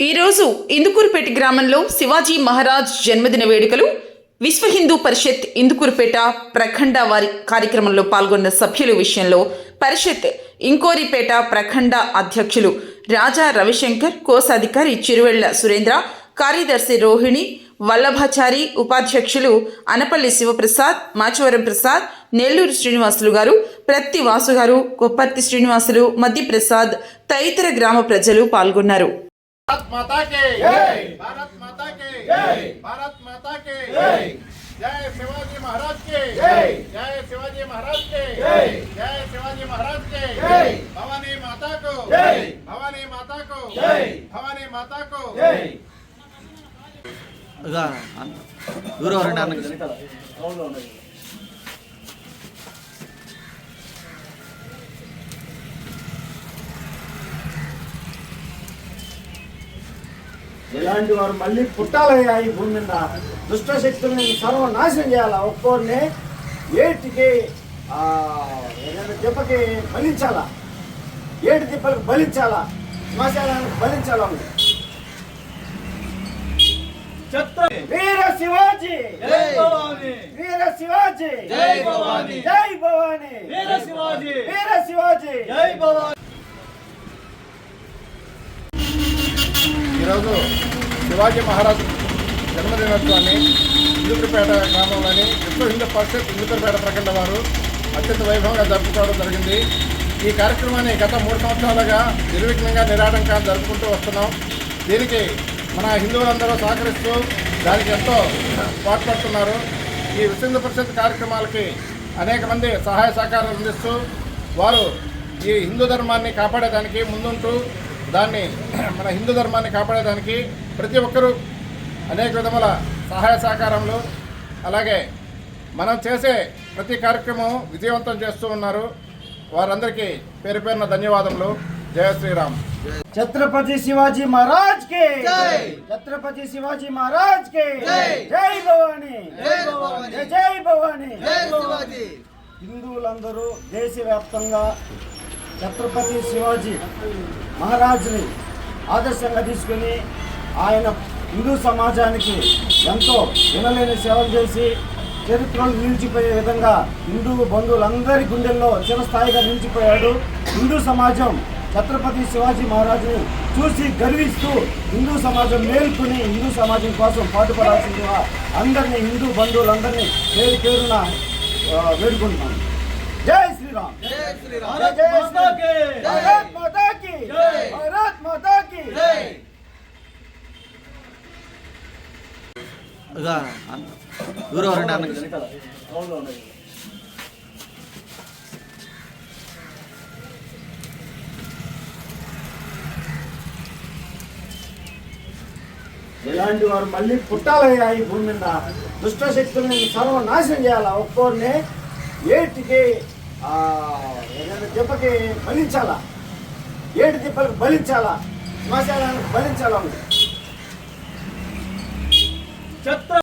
ఈరోజు ఇందుకూరుపేట గ్రామంలో శివాజీ మహారాజ్ జన్మదిన వేడుకలు విశ్వ హిందూ పరిషత్ ఇందుకూరుపేట ప్రఖండ వారి కార్యక్రమంలో పాల్గొన్న సభ్యుల విషయంలో పరిషత్ ఇంకోరిపేట ప్రఖండ అధ్యక్షులు రాజా రవిశంకర్ కోశాధికారి చిరువెళ్ళ సురేంద్ర కార్యదర్శి రోహిణి వల్లభాచారి ఉపాధ్యక్షులు అనపల్లి శివప్రసాద్ మాచవరం ప్రసాద్ నెల్లూరు శ్రీనివాసులు గారు ప్రత్తి వాసు గారు కొప్పర్తి శ్రీనివాసులు మధ్యప్రసాద్ తదితర గ్రామ ప్రజలు పాల్గొన్నారు. भारत माता के जय भारत माता के जय भारत माता के जय जय शिवाजी महाराज के जय जय शिवाजी महाराज के जय जय शिवाजी महाराज के जय भवानी माता को जय भवानी माता को जय भवानी माता को जय ఇలాంటి వారు మళ్ళీ పుట్టాలయ్యా ఈ భూమి మీద. దుష్ట శక్తులను సర్వనాశనం చేయాలా? ఒక్కోరిని ఏటికి దెబ్బకి బలించాలా? ఏటి దెబ్బలకు బలించాలా? శ్మశానానికి బలించాలా? వీర శివాజీ! వీర శివాజీ! జై భవాని! జై భవాని! వీర శివాజీ! వీర శివాజీ! జై భవాని! ఈరోజు శివాజీ మహారాజ్ జన్మదినోత్సవాన్ని ఇందుకూరుపేట గ్రామంలోని విశ్వ హిందూ పరిషత్ ఇందుకూరుపేట ప్రఖండ వారు అత్యంత వైభవంగా జరుపుకోవడం జరిగింది. ఈ కార్యక్రమాన్ని గత మూడు సంవత్సరాలుగా నిర్విఘ్నంగా నిరాటంగా జరుపుకుంటూ వస్తున్నాం. దీనికి మన హిందువులందరూ సహకరిస్తూ దానికి ఎంతో పాటుపడుతున్నారు. ఈ విశ్వ హిందూ పరిషత్ కార్యక్రమాలకి అనేక మంది సహాయ సహకారాలు అందిస్తూ వారు ఈ హిందూ ధర్మాన్ని కాపాడేదానికి ముందుంటూ దాన్ని మన హిందూ ధర్మాన్ని కాపాడేదానికి ప్రతి ఒక్కరూ అనేక విధముల సహాయ సహకారంలో అలాగే మనం చేసే ప్రతి కార్యక్రమం విజయవంతం చేస్తూ ఉన్నారు. వారందరికీ పేరు పేరున ధన్యవాదములు. జయ శ్రీరామ్. ఛత్రపతి శివాజీ మహారాజ్ కే ఛత్రపతి శివాజీ మహారాజ్ కే జై! భవాని! జై భవాని! హిందువులందరూ దేశవ్యాప్తంగా ఛత్రపతి శివాజీ మహారాజుని ఆదర్శంగా తీసుకుని ఆయన హిందూ సమాజానికి ఎంతో వినలేని సేవలు చేసి చరిత్రలు నిలిచిపోయే విధంగా హిందూ బంధువులందరి గుండెల్లో చిరస్థాయిగా నిలిచిపోయాడు. హిందూ సమాజం ఛత్రపతి శివాజీ మహారాజుని చూసి గర్విస్తూ హిందూ సమాజం మేల్కొని హిందూ సమాజం కోసం పాటుపడాల్సిందిగా అందరినీ హిందూ బంధువులందరినీ పేరు పేరున వేడుకుంటున్నాను. జై శ్రీరామ్ జై శ్రీరామ్ భారత్ మాతా కీ జై. భారత్ మాతా కీ జై. భారత్ మాతా కీ జై ఇక దూరం రండి అన్నకి ఇలాంటి వారు మళ్ళీ పుట్టాలయ్యా ఈ భూమి మీద. దుష్ట శక్తులను సర్వనాశనం చేయాలా? ఒక్కోరిని ఏటికి ఆ, ఏదైనా దెబ్బకి బలించాలా? ఏటి దెబ్బలకు బలించాలా? శ్మశానానికి బలించాలా? ఛత్ర